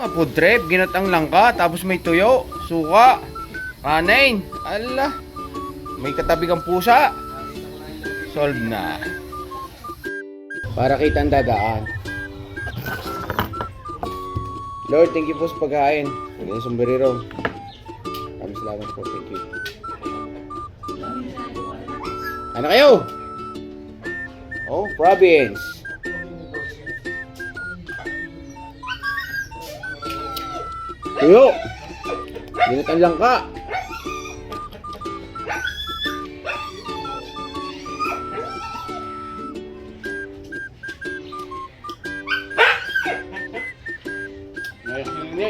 Mga food trip, ginatang langka, tapos may tuyo, suka, kanin. Ala, may katabi kang pusa. Solve na. Para kita ang dadaan. Lord, thank you po sa pagkain. Huwag yung sombrero. Maraming salamat po. Thank you. Ano kayo? Oh, province. Tuyo. Ginatan lang ka. Nice tuyo.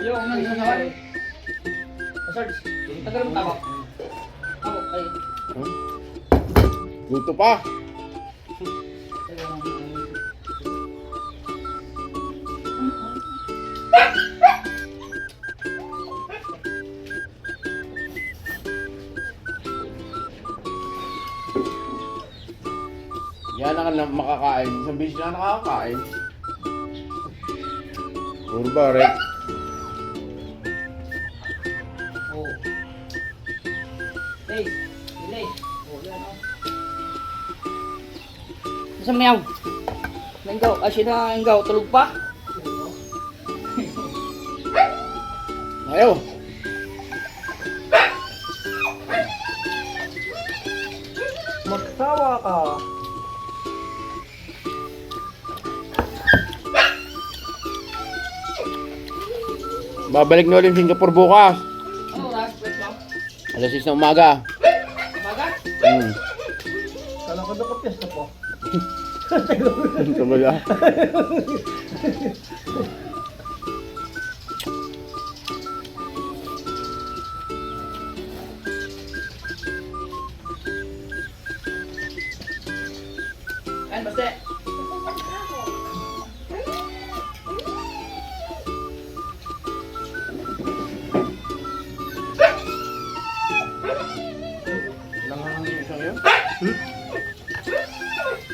Yo, ang nang. Sarge, tagal mo tawag. Ako, ay. Hmm? Pa. Yan ang lang makakain. Isang beses na nakakain. Puro ba, Rek? Hey, delay. Oh, yan oh. Nasa mayaw? Nanggaw, asya na nanggaw, tulog pa? Ayaw. Magsawa ka. Babalik na ulit Singapore bukas. Alas 6 na umaga. Umaga? Hmm. Kala ko dapat piyesta po. Ito ba isang yun?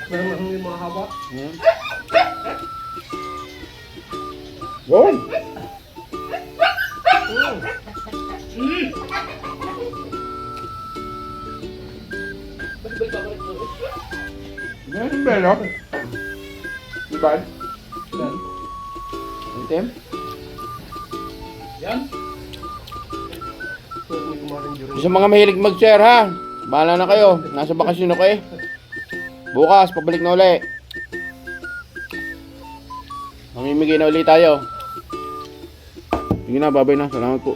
Meron lang yung mga haba. Hmm. Yun! Ulit. Yan yung belo. Diba? Yan. Itim? Yan. Sa mga mahilig mag-share ha. Bahala na kayo. Nasa bakasyon ako eh. Bukas, pabalik na uli. Mamimigay na uli tayo. Sige na, babay na. Salamat po.